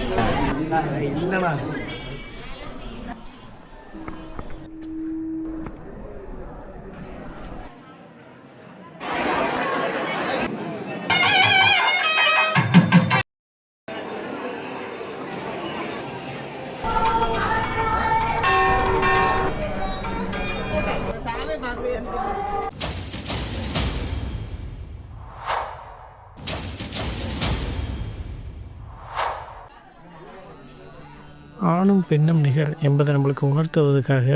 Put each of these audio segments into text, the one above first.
இல்லைண்ணா ஆணும் பெண்ணும் நிகர் என்பதை நம்மளுக்கு உணர்த்துவதற்காக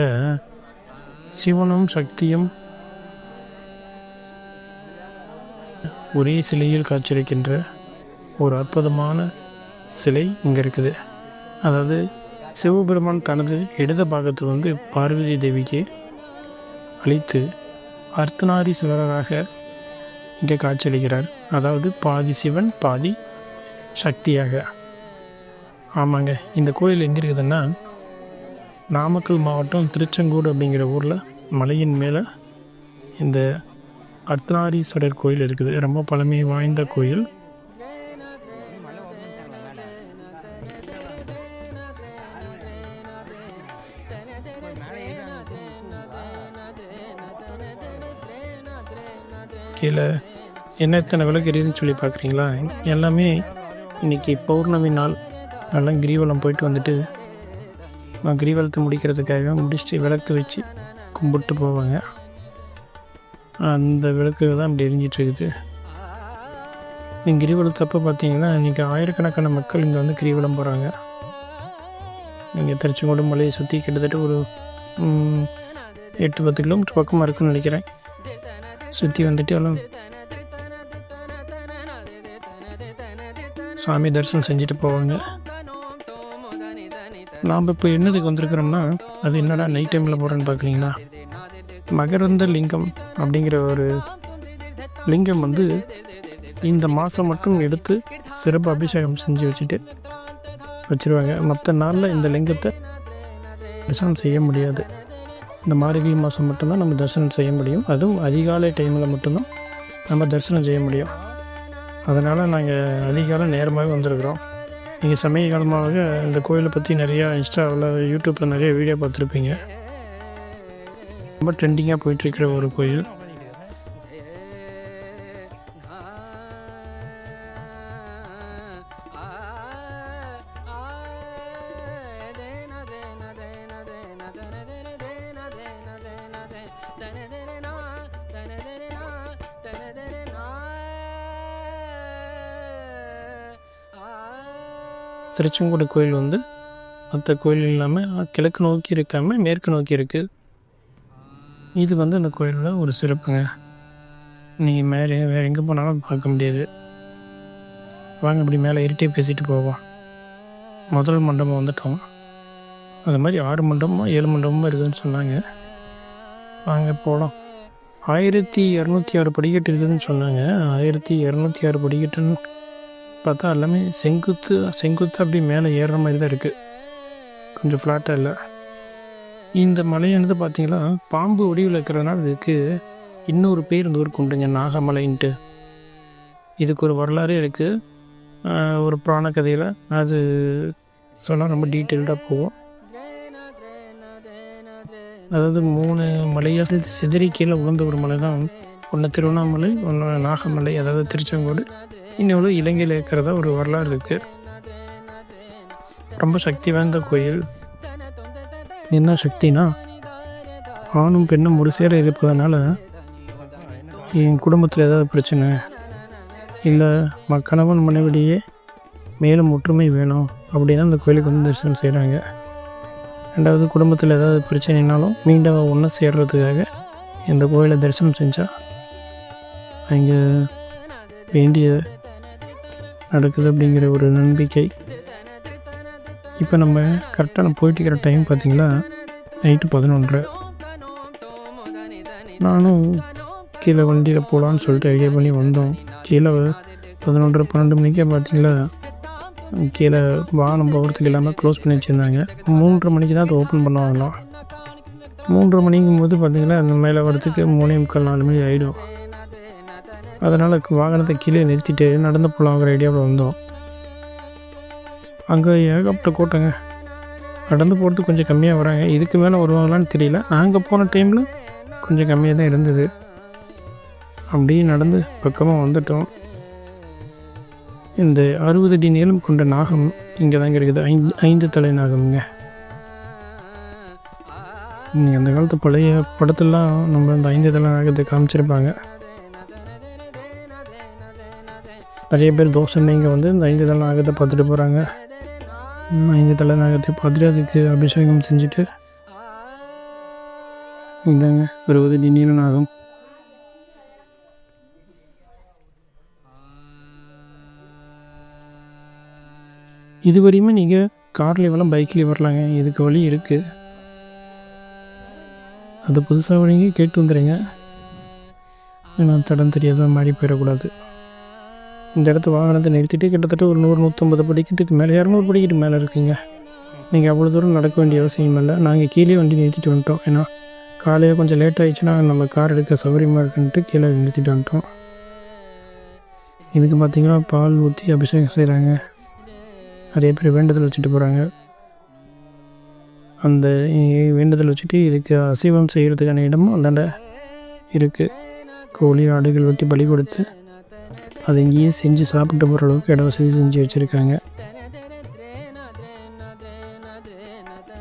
சிவனும் சக்தியும் ஒரே சிலையில் காட்சியளிக்கின்ற ஒரு அற்புதமான சிலை இங்கே இருக்குது. அதாவது சிவபெருமான் தனது இடது பாகத்தில் வந்து பார்வதி தேவிக்கு அளித்து அர்த்தநாரீஸ்வரராக இங்கே காட்சியளிக்கிறார். அதாவது பாதி சிவன் பாதி சக்தியாக. ஆமாங்க. இந்த கோயில் எங்கே இருக்குதுன்னா நாமக்கல் மாவட்டம் திருச்செங்கோடு அப்படிங்கிற ஊரில் மலையின் மேலே இந்த அர்த்தநாரீஸ்வரர் கோயில் இருக்குது. ரொம்ப பழமை வாய்ந்த கோயில். கீழே என்ன எத்தனை விளக்கு எரியுதுன்னு சொல்லி பார்க்குறீங்களா? எல்லாமே இன்னைக்கு பௌர்ணமி நாள். நல்லா கிரிவலம் போயிட்டு வந்துட்டு நான் கிரிவலத்தை முடிக்கிறதுக்காக முடிச்சுட்டு விளக்கு வச்சு கும்பிட்டு போவாங்க. அந்த விளக்கு தான் இப்படி எரிஞ்சிட்ருக்குது. நீங்கள் கிரிவலத்தப்போ பார்த்தீங்கன்னா இன்றைக்கி ஆயிரக்கணக்கான மக்கள் இங்கே வந்து கிரிவலம் போகிறாங்க இங்கே திருச்செங்கோடு மலையை சுற்றி கிட்டத்தட்ட ஒரு எட்டு பத்து கிலோமீட்டர் பக்கமாக இருக்குன்னு நினைக்கிறேன். சுற்றி வந்துட்டு எல்லாம் சாமி தரிசனம் செஞ்சுட்டு போவாங்க. நாம் இப்போ என்னதுக்கு வந்திருக்கிறோம்னா அது என்னடா நைட் டைமில் போகிறேன்னு பார்க்குறீங்களா? மகரந்த லிங்கம் அப்படிங்கிற ஒரு லிங்கம் வந்து இந்த மாதம் மட்டும் எடுத்து சிறப்பு அபிஷேகம் செஞ்சு வச்சுட்டு வச்சுருவாங்க. மற்ற நாளில் இந்த லிங்கத்தை தரிசனம் செய்ய முடியாது. இந்த மார்கழி மாதம் மட்டும்தான் நம்ம தரிசனம் செய்ய முடியும். அதுவும் அதிகாலை டைமில் மட்டும்தான் நம்ம தரிசனம் செய்ய முடியும். அதனால் நாங்கள் அதிகாலை நேரமாகவே வந்திருக்கிறோம். நீங்கள் சமீப காலமாக இந்த கோயிலை பற்றி நிறையா இன்ஸ்டாவில் யூடியூப்பில் நிறைய வீடியோ பார்த்துருப்பீங்க. ரொம்ப ட்ரெண்டிங்காக போயிட்டுருக்கிற ஒரு கோயில். திருச்செங்கோடு கோயில் வந்து மற்ற கோயில் இல்லாமல் கிழக்கு நோக்கி இருக்காமல் மேற்கு நோக்கி இருக்குது இது வந்து அந்த கோயிலில் ஒரு சிறப்புங்க. நீங்கள் மேலே வேறு எங்கே போனாலும் பார்க்க முடியாது. வாங்க இப்படி மேலே இருட்டே பேசிட்டு போவோம். முதல் மண்டபம் வந்துட்டோம். அது மாதிரி ஆறு மண்டபமோ ஏழு மண்டபமோ இருக்குதுன்னு சொன்னாங்க. வாங்க போகலாம் ஆயிரத்தி இரநூத்தி ஆறு படிக்கட்டு இருக்குதுன்னு சொன்னாங்க. ஆயிரத்தி இரநூத்தி ஆறு படிக்கட்டுன்னு பார்த்தா எல்லாமே செங்குத்து செங்குத்து அப்படி மேலே ஏறுற மாதிரி தான் இருக்குது கொஞ்சம் ஃப்ளாட்டாக இல்லை. இந்த மலையானது பார்த்தீங்கன்னா பாம்பு வடிவில் இருக்கிறதுனால இதுக்கு இன்னொரு பேர் இந்த ஊருக்கு உண்டுங்க நாகமலைன்ட்டு. இதுக்கு ஒரு வரலாறு இருக்குது ஒரு புராண கதையில் அது சொன்னால் ரொம்ப டீட்டெயில்டாக போகும். அதாவது மூணு மலையாக சிதறி கீழே விழுந்த ஒரு மலை தான் ஒன்று திருவண்ணாமலை ஒன்று நாகமலை அதாவது திருச்செங்கோடு. இன்னொரு இலங்கையில் இருக்கிறதா ஒரு வரலாறு இருக்குது ரொம்ப சக்தி வாய்ந்த கோயில். என்ன சக்தினா ஆணும் பெண்ணும் ஒரு சேர இருப்பதனால என் குடும்பத்தில் ஏதாவது பிரச்சனை இல்லை ம கணவன் மனைவிடையே மேலும் ஒற்றுமை வேணும் அப்படின்னா அந்த கோயிலுக்கு வந்து தரிசனம் செய்கிறாங்க ரெண்டாவது குடும்பத்தில் ஏதாவது பிரச்சனைனாலும் மீண்டும் ஒன்று சேர்றதுக்காக இந்த கோயிலை தரிசனம் செஞ்சால் அங்கே வேண்டிய நடக்குது அப்படிங்கிற ஒரு நம்பிக்கை. இப்போ நம்ம கரெக்டாக நம்ம போயிட்டு இருக்கிற டைம் பார்த்திங்கன்னா நைட்டு பதினொன்றரை நானும் கீழே வண்டியில் போகலான்னு சொல்லிட்டு ஐடியா பண்ணி வந்தோம். கீழே பதினொன்றரை பன்னெண்டு மணிக்கே பார்த்தீங்களா கீழே வாகனம் போகிறதுக்கு இல்லாமல் க்ளோஸ் பண்ணி வச்சுருந்தாங்க. மூன்றரை மணிக்கு தான் அதை ஓப்பன் பண்ணுவாங்களாம். மூன்றரை மணிக்கும் போது பார்த்திங்கன்னா அந்த மேலே வரத்துக்கு மூணே முக்கால் நாலு மணி ஆகிடும் அதனால் வாகனத்தை கீழே நிறுத்திட்டு நடந்து போகலாங்கிற ஐடியாவில் வந்தோம். அங்கே ஏகப்பட்ட கூட்டங்க நடந்து போகிறது கொஞ்சம் கம்மியாக வராங்க. இதுக்கு மேலே வருவாங்களான்னு தெரியல. நாங்கள் போன டைமில் கொஞ்சம் கம்மியாக தான் இருந்தது. அப்படியே நடந்து பக்கமாக வந்துட்டோம். இந்த அறுபது அடி நீளம் கொண்ட நாகம் இங்கே தாங்க இருக்குது. ஐந்து ஐந்து தலை நாகம்ங்க. நீங்கள் அந்த காலத்து பழைய படத்துலலாம் நம்ம இந்த ஐந்து தலை நாகத்தை காமிச்சிருப்பாங்க. நிறைய பேர் தோசை இங்கே வந்து இந்த ஐந்து தலை நாகத்தை பார்த்துட்டு போகிறாங்க ஐந்து தலை நாகத்தை பார்த்துட்டு அதுக்கு அபிஷேகம் செஞ்சுட்டு இந்தாங்க வருவது அடி நீல நாகம். இது வரையுமே நீங்கள் கார்லேயே வரலாம் பைக்லேயே வரலாங்க. இதுக்கு வழி இருக்குது அது புதுசாக வரீங்க கேட்டு வந்துடுங்க ஏன்னா தடம் தெரியாத மாதிரி போயிடக்கூடாது. இந்த இடத்து வாகனத்தை நிறுத்திட்டு கிட்டத்தட்ட ஒரு நூறு நூற்றம்பது படிக்கட்டுக்கு மேலே இரநூறு படிக்கட்டு மேலே இருக்குங்க. நீங்கள் அவ்வளோ தூரம் நடக்க வேண்டிய அவசியம் இல்லை. நாங்கள் கீழே வண்டி நிறுத்திட்டு வந்துட்டோம். ஏன்னா காலையில் கொஞ்சம் லேட் ஆயிடுச்சுன்னா நம்ம கார் எடுக்க சௌகரியமாக இருக்குன்ட்டு கீழே நிறுத்திட்டு வந்துட்டோம். இதுக்கு பார்த்தீங்கன்னா பால் ஊற்றி அபிஷேகம் செய்கிறாங்க நிறைய பேர் வேண்டுதல் வச்சுட்டு போகிறாங்க அந்த வேண்டுதல் வச்சுட்டு இதுக்கு அசைவம் செய்கிறதுக்கான இடமும் அந்தாண்ட இருக்குது கோழி ஆடுகள் வெட்டி பலி கொடுத்து அதை இங்கேயே செஞ்சு சாப்பிட்டு போகிற அளவுக்கு இட வசதி செஞ்சு வச்சுருக்காங்க.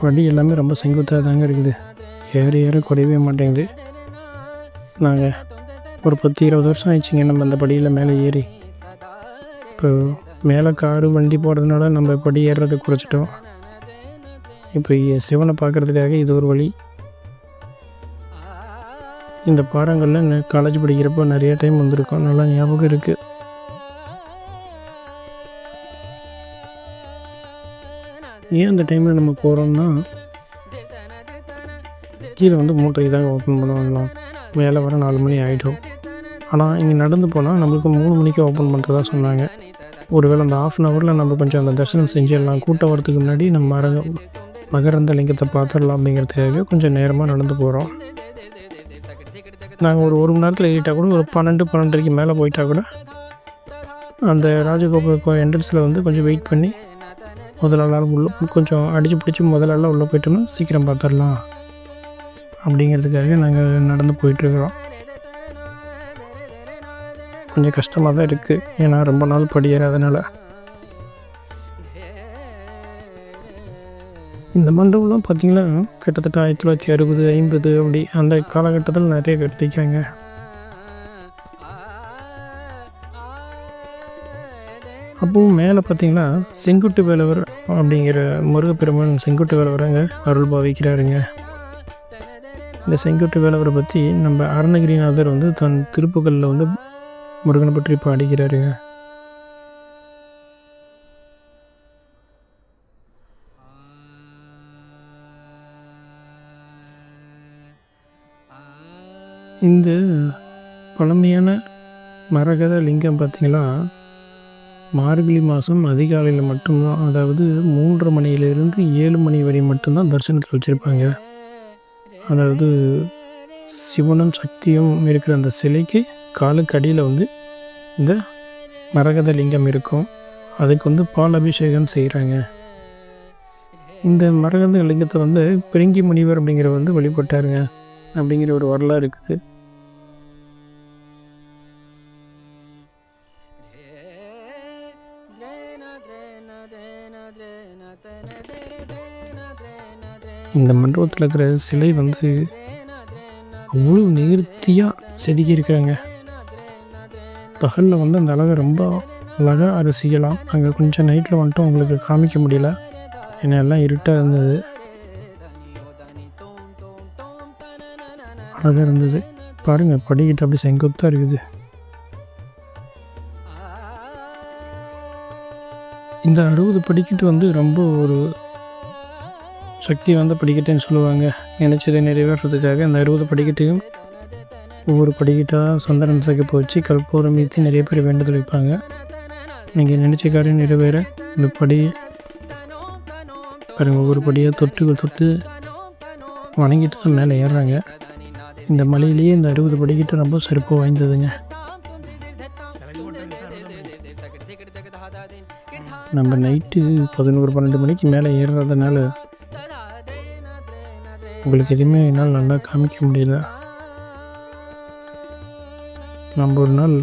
படி எல்லாமே ரொம்ப செங்குத்தாக தாங்க இருக்குது. ஏற ஏற குறையவே மாட்டேங்குது. நாங்கள் ஒரு பத்து இருபது வருஷம் ஆயிடுச்சுங்க நம்ம அந்த படியில் மேலே ஏறி. இப்போ மேலே காரு வண்டி போகிறதுனால நம்ம படி ஏறுறதை குறைச்சிட்டோம். இப்போ சிவனை பார்க்குறதுக்காக இது ஒரு வழி. இந்த பாடங்களில் காலேஜ் படிக்கிறப்போ நிறைய டைம் வந்திருக்கோம். நல்லா ஞாபகம் இருக்குது ஏன் அந்த டைமில் நம்ம போகிறோம்னா கீழே வந்து மூட்டை தான் ஓப்பன் பண்ணுவாங்களாம். மேலே வர நாலு மணி ஆகிடும் ஆனால் இங்கே நடந்து போனால் நம்மளுக்கு மூணு மணிக்கு ஓப்பன் பண்ணுறதா சொன்னாங்க. ஒருவேளை அந்த ஆஃப் அன் ஹவரில் நம்ம கொஞ்சம் அந்த தரிசனம் செஞ்சிடலாம். கூட்டம் வரதுக்கு முன்னாடி நம்ம மரக மகரந்த லிங்கத்தை பார்த்துடலாம் அப்படிங்கிறதுக்காக கொஞ்சம் நேரமாக நடந்து போகிறோம் நாங்கள் ஒரு ஒரு மணி நேரத்தில் ஏறிட்டால் கூட ஒரு பன்னெண்டு பன்னெண்டரைக்கு மேலே போயிட்டால் கூட அந்த ராஜகோபுர என்ட்ரன்ஸில் வந்து கொஞ்சம் வெயிட் பண்ணி முதலாளாலும் உள்ளே உள்ள கொஞ்சம் அடித்து பிடிச்சி முதலாளாக உள்ளே போயிட்டோம்னா சீக்கிரம் பார்த்துடலாம் அப்படிங்கிறதுக்காக நாங்கள் நடந்து போயிட்டுருக்குறோம். கொஞ்சம் கஷ்டமாக தான் இருக்குது ஏன்னா ரொம்ப நாள் படி இந்த மண்டபம்லாம் பார்த்தீங்கன்னா கிட்டத்தட்ட ஆயிரத்தி தொள்ளாயிரத்தி அறுபது ஐம்பது அப்படி அந்த காலகட்டத்தில் நிறைய கட்டிருக்காங்க அப்பவும் மேலே பார்த்தீங்கன்னா செங்குட்டு வேலவர் அப்படிங்கிற முருகப்பெருமான் செங்குட்டு வேலவரங்க அருள் பாவிக்கிறாருங்க. இந்த செங்குட்டு வேலவரை பற்றி நம்ம அருணகிரிநாதர் வந்து தன் திருப்புகளில் வந்து முருகனை பற்றி பாடுகிறாருங்க இந்த பழமையான மரகத லிங்கம் பார்த்தீங்கன்னா மார்கழி மாதம் அதிகாலையில் மட்டும்தான் அதாவது மூன்று மணியிலிருந்து ஏழு மணி வரை மட்டும்தான் தரிசனத்தில் வச்சுருப்பாங்க. அதாவது சிவனும் சக்தியும் இருக்கிற அந்த சிலைக்கு காலுக்கு அடியில் வந்து இந்த மரகத லிங்கம் இருக்கும். அதுக்கு வந்து பால் அபிஷேகம் செய்கிறாங்க இந்த மரகத லிங்கத்தை வந்து பிரிங்கி முனிவர் அப்படிங்கிற வந்து வழிபட்டாருங்க. அப்படிங்கிற ஒரு வரலாறு இருக்குது. இந்த மண்டபத்தில் இருக்கிற சிலை வந்து அவ்வளோ நேர்த்தியாக செதுக்கியிருக்காங்க பகலில் வந்து அந்த அழகை ரொம்ப அழகாக ரசிக்கலாம் அங்கே கொஞ்சம் நைட்டில் வந்துட்டு உங்களுக்கு காமிக்க முடியல. ஏன்னா எல்லாம் இருட்டாக இருந்தது. அழகாக இருந்தது. பாருங்கள் படிக்கிட்டு அப்படி செங்குத்தாக இருக்குது. இந்த அறுபது படிக்கிட்டு வந்து ரொம்ப ஒரு சக்தி வந்து படிக்கட்டுன்னு சொல்லுவாங்க. நினச்சதை நிறைவேறதுக்காக அந்த அறுபது படிக்கட்டையும் ஒவ்வொரு படிக்கட்டாக சந்தனம் சகப்பு வச்சு கற்பூரம் ஏற்றி நிறைய பேர் வேண்டுதல் வைப்பாங்க. நீங்கள் நினச்ச காரியம் நிறைவேற. இந்த படி பாருங்க ஒவ்வொரு படியாக தொட்டு தொட்டு வணங்கிட்டு தான் மேலே ஏறுறாங்க. இந்த மலையிலேயே இந்த அறுபது படிக்கட்டு ரொம்ப சிறப்பு வாய்ந்ததுங்க. நம்ம நைட்டு பதினோரு பன்னெண்டு மணிக்கு மேலே ஏறுறதுனால உங்களுக்கு எதுவுமே என்னால் நல்லா காமிக்க முடியல. நம்ம ஒரு நாள்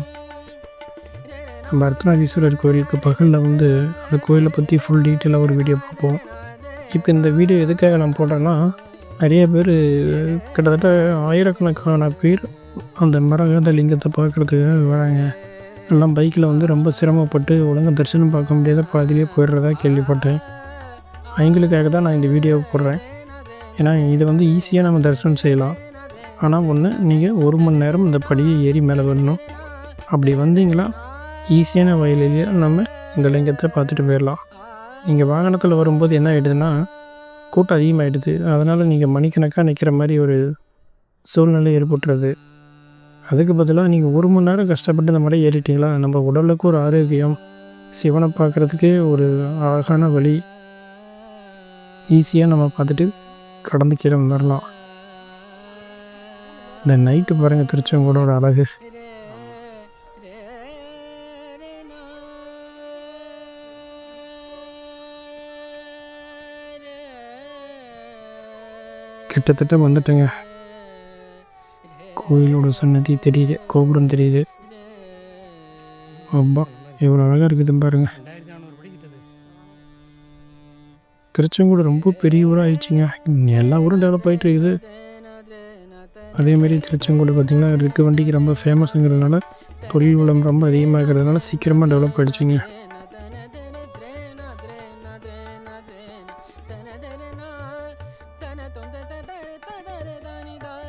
நம்ம அர்த்தநாதீஸ்வரர் கோயிலுக்கு பகலில் வந்து அந்த கோயிலை பற்றி ஃபுல் டீட்டெயிலாக ஒரு வீடியோ பார்ப்போம். இப்போ இந்த வீடியோ எதுக்காக நான் போடுறேன்னா நிறைய பேர் கிட்டத்தட்ட ஆயிரக்கணக்கான பேர் அந்த மரகத லிங்கத்தை பார்க்குறதுக்காக வராங்க. எல்லாம் பைக்கில் வந்து ரொம்ப சிரமப்பட்டு ஒழுங்காக தரிசனம் பார்க்க முடியாத பாதிலே போயிடுறதா கேள்விப்பட்டேன். அவங்களுக்காக தான் நான் இந்த வீடியோவை போடுறேன். ஏன்னா இதை வந்து ஈஸியாக நம்ம தரிசனம் செய்யலாம். ஆனால் ஒன்று நீங்கள் ஒரு மணி நேரம் இந்த படியை ஏறி மேலே வரணும். அப்படி வந்தீங்களா ஈஸியான வயலிலேயே நம்ம இந்த லிங்கத்தை பார்த்துட்டு போயிடலாம். நீங்கள் வாகனத்தில் வரும்போது என்ன ஆகிடுதுன்னா கூட்டம் அதிகமாகிடுது அதனால் நீங்கள் மணிக்கணக்காக நிற்கிற மாதிரி ஒரு சூழ்நிலை ஏற்பட்டுறது அதுக்கு பதிலாக நீங்கள் ஒரு மணி நேரம் கஷ்டப்பட்டு இந்த மாதிரி ஏறிட்டீங்களா? நம்ம உடலுக்கு ஒரு ஆரோக்கியம் சிவனை பார்க்குறதுக்கே ஒரு அழகான வழி. ஈஸியாக நம்ம பார்த்துட்டு கடந்து கீழே வந்துடலாம் இந்த நைட்டு பாருங்கள் திருச்செங்கோடோட அழகு. கிட்டத்தட்ட வந்துட்டேங்க. கோயிலோட சன்னதி தெரியுது கோபுரம் தெரியுது. ரொம்ப எவ்வளோ அழகாக இருக்குது பாருங்கள் திருச்செங்கோடு ரொம்ப பெரிய ஊராக ஆயிடுச்சிங்க. எல்லா ஊரும் டெவலப் ஆகிட்டு இருக்குது அதேமாரி திருச்செங்கோடு பார்த்திங்கன்னா இருக்க வண்டிக்கு ரொம்ப ஃபேமஸுங்கிறதுனால தொழில் வளம் ரொம்ப அதிகமாக இருக்கிறதுனால சீக்கிரமாக டெவலப் ஆகிடுச்சிங்க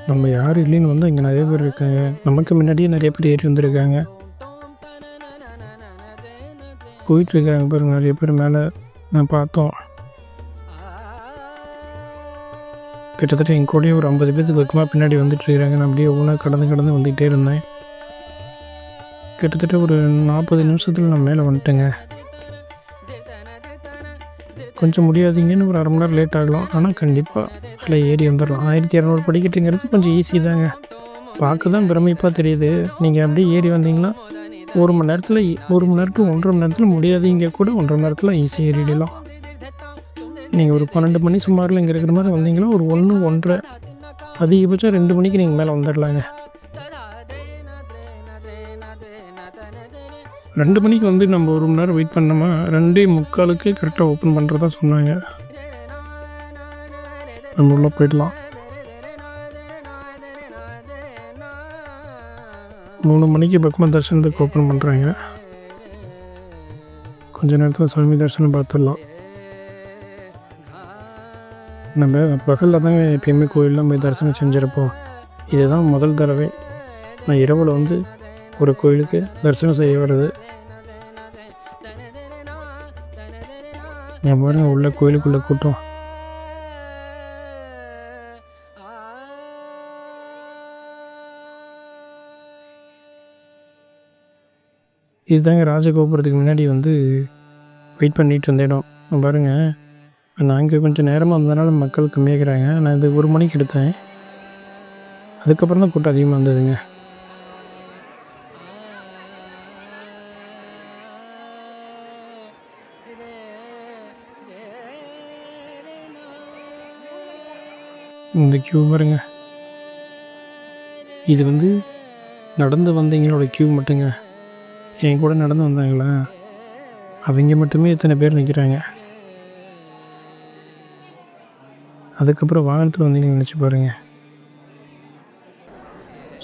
நம்ம யார் இல்லைன்னு வந்து இங்கே நிறைய பேர் இருக்காங்க. நமக்கு முன்னாடியே நிறைய பேர் ஏறி வந்திருக்காங்க. போயிட்டுருக்காங்க பாருங்க நிறைய பேர் மேலே. நான் பார்த்தோம். கிட்டத்தட்ட என் கூடயே ஒரு ஐம்பது பேருக்கு பக்கமாக பின்னாடி வந்துட்டு இருக்கிறாங்க நான் அப்படியே ஒவ்வொன்றா கடந்து கடந்து வந்துகிட்டே இருந்தேன். கிட்டத்தட்ட ஒரு நாற்பது நிமிஷத்தில் நான் மேலே வந்துட்டேங்க. கொஞ்சம் முடியாதீங்கன்னு ஒரு அரை மணி நேரம் லேட் ஆகலாம். ஆனால் கண்டிப்பாக அதில் ஏறி வந்துடலாம் ஆயிரத்தி இரநூறு படிக்கட்டுங்கிறது கொஞ்சம் ஈஸி தாங்க. பார்க்க தான் பிரமிப்பாக தெரியுது. நீங்கள் அப்படியே ஏறி வந்தீங்கன்னா ஒரு மணி நேரத்தில் ஒரு மணி நேரத்துக்கு ஒன்றரை மணி நேரத்தில் முடியாதீங்க கூட. ஒன்றரை மணி நேரத்தில் ஈஸியாக ஏறிடலாம். நீங்கள் ஒரு பன்னெண்டு மணி சுமாரில் இங்கே இருக்கிற மாதிரி வந்தீங்கன்னா ஒரு ஒன்று ஒன்றரை அதிகபட்சம் ரெண்டு மணிக்கு நீங்கள் மேலே வந்துடலாங்க ரெண்டு மணிக்கு வந்து நம்ம ஒரு மணி நேரம் வெயிட் பண்ணோமா? ரெண்டே முக்காலுக்கு கரெக்டாக ஓப்பன் பண்ணுறதா சொன்னாங்க. நம்ம உள்ளே போயிடலாம். மூணு மணிக்கு பக்கமாக தரிசனத்துக்கு ஓப்பன் பண்ணுறாங்க கொஞ்ச நேரத்தில் சாமி தரிசனம் பார்த்துடலாம். நம்ம பகலில் தான் எப்பயுமே கோயிலெலாம் போய் தரிசனம் செஞ்சுருப்போம். இதுதான் முதல் தடவை. நான் இரவில் வந்து ஒரு கோயிலுக்கு தரிசனம் செய்ய வருது என் பாருங்க உள்ள கோயிலுக்குள்ளே கூட்டம். இதுதாங்க ராஜகோபுரத்துக்கு முன்னாடி வந்து வெயிட் பண்ணிட்டு இருந்த இடம். பாருங்க நான் இங்கே கொஞ்சம் நேரமாக வந்ததுனால மக்கள் கம்மியாகிறாங்க நான் இது ஒரு மணிக்கு எடுத்தேன். அதுக்கப்புறம் தான் கூட்டம் அதிகமாக இருந்ததுங்க இந்த க்யூ பாருங்க. இது வந்து நடந்து வந்தவங்களோட க்யூ மட்டுங்க. என் கூட நடந்து வந்தாங்களா? அவங்க மட்டுமே இத்தனை பேர் நிற்கிறாங்க? அதுக்கப்புறம் வாகனத்தில் வந்தீங்கன்னு நினச்சி பாருங்க.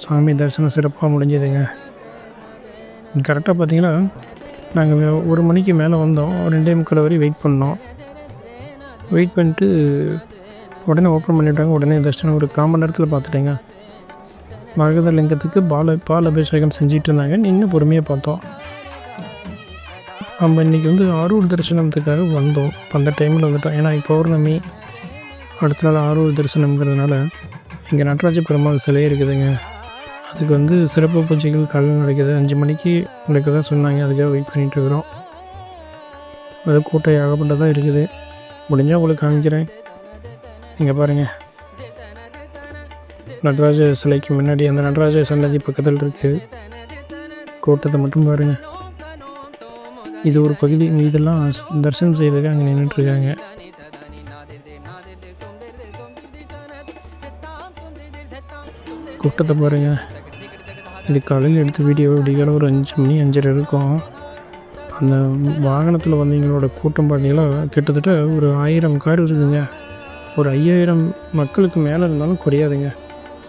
சாமி தரிசனம் சிறப்பாக முடிஞ்சதுங்க. கரெக்டாக பார்த்தீங்கன்னா நாங்கள் ஒரு மணிக்கு மேலே வந்தோம். ரெண்டே முக்கால் வரை வெயிட் பண்ணோம். வெயிட் பண்ணிட்டு உடனே ஓப்பன் பண்ணிட்டாங்க. உடனே தரிசனம் ஒரு கால் மணி நேரத்தில் பார்த்துட்டேங்க மகத லிங்கத்துக்கு பால பால் அபிஷேகம் செஞ்சிட்டு இருந்தாங்க. நின்று பொறுமையாக பார்த்தோம். நம்ம இன்றைக்கி வந்து ஆரூர் தரிசனத்துக்காக வந்தோம். அந்த டைமில் வந்துட்டோம். ஏன்னா இப்போ பௌர்ணமி. அடுத்த நாள் ஆரூர் தரிசனம்ங்கிறதுனால இங்கே நடராஜ பெருமாள் சிலை இருக்குதுங்க. அதுக்கு வந்து சிறப்பு பூஜைகள் காலையில் நடக்குது. அஞ்சு மணிக்கு நடக்கதா சொன்னாங்க. அதுக்காக வெயிட் பண்ணிகிட்ருக்குறோம் அது கூட்டம் ஏகப்பட்டதாக இருக்குது. முடிஞ்சால் உங்களுக்கு காமிக்கிறேன். இங்கே பாருங்கள் நடராஜ சிலைக்கு முன்னாடி அந்த நடராஜ சன்னதி பக்கத்தில் இருக்குது கூட்டத்தை மட்டும் பாருங்கள் இது ஒரு பகுதி. இதெல்லாம் தரிசனம் செய்யறதுக்கு அங்கே நின்றுட்டுருக்காங்க கூட்டத்தை பாருங்க. இது காலையில் எடுத்த வீடியோ விடிகால ஒரு அஞ்சு மணி அஞ்சரை இருக்கும். அந்த வாகனத்தில் வந்தவங்களோட கூட்டம் பார்த்தீங்கன்னா கிட்டத்தட்ட ஒரு ஆயிரம் கார் இருக்குதுங்க ஒரு ஐயாயிரம் மக்களுக்கு மேலே இருந்தாலும் குறையாதுங்க.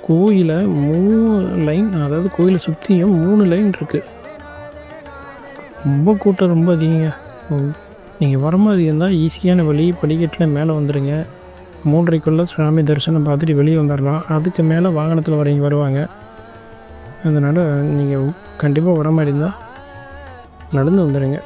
கோயிலை மூணு லைன் அதாவது கோயிலை சுற்றியும் மூணு லைன் இருக்குது ரொம்ப கூட்டம் ரொம்ப அதிகங்க. நீங்கள் வர மாதிரி இருந்தால் ஈஸியான வழி படிக்கட்டில் மேலே வந்துடுங்க மூன்றைக்குள்ளே சாமி தரிசனம் பார்த்துட்டு வெளியே வந்துடலாம். அதுக்கு மேலே வாகனத்தில் வரவங்க வருவாங்க. அதனால் நீங்கள் கண்டிப்பாக வர மாதிரி இருந்தால் நடந்து வந்துடுங்க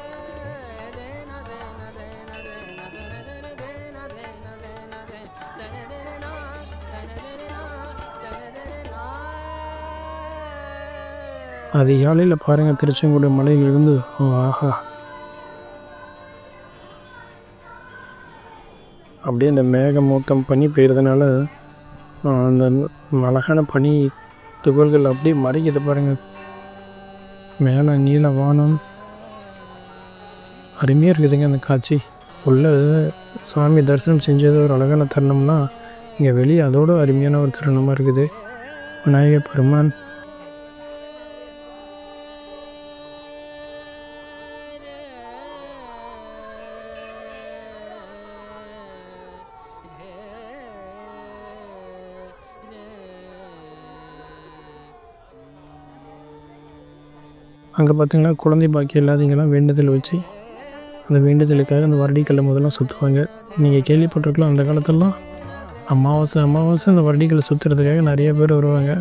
அதிகாலையில் பாருங்கள் திருச்செங்கோடு மலையிலிருந்து ஓ ஆஹா. அப்படியே அந்த மேகமூட்டம் பனி பெய்கிறதுனால அந்த அழகான பனி துகள்கள் அப்படியே மறைக்குது பாருங்கள் மேலே நீல வானம். அருமையாக இருக்குதுங்க அந்த காட்சி. உள்ள சாமி தரிசனம் செஞ்சது ஒரு அழகான தருணம்னா இங்கே வெளியே அதோட அருமையான ஒரு தருணமாக இருக்குது. விநாயகர் பெருமான். அங்கே பார்த்தீங்கன்னா குழந்தை பாக்கியம் இல்லாதவங்கெல்லாம் வேண்டுதல் வச்சு அந்த வேண்டுதலுக்காக அந்த வரடிக்கல்லை முதல்ல சுற்றுவாங்க நீங்கள் கேள்விப்பட்டிருக்கலாம் அந்த காலத்திலலாம் அமாவாசை அமாவாசை அந்த வரடிக்கல்லை சுற்றுறதுக்காக நிறைய பேர் வருவாங்க.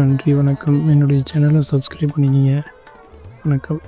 நன்றி வணக்கம். என்னுடைய சேனலை சப்ஸ்கிரைப் பண்ணிக்கிங்க. வணக்கம்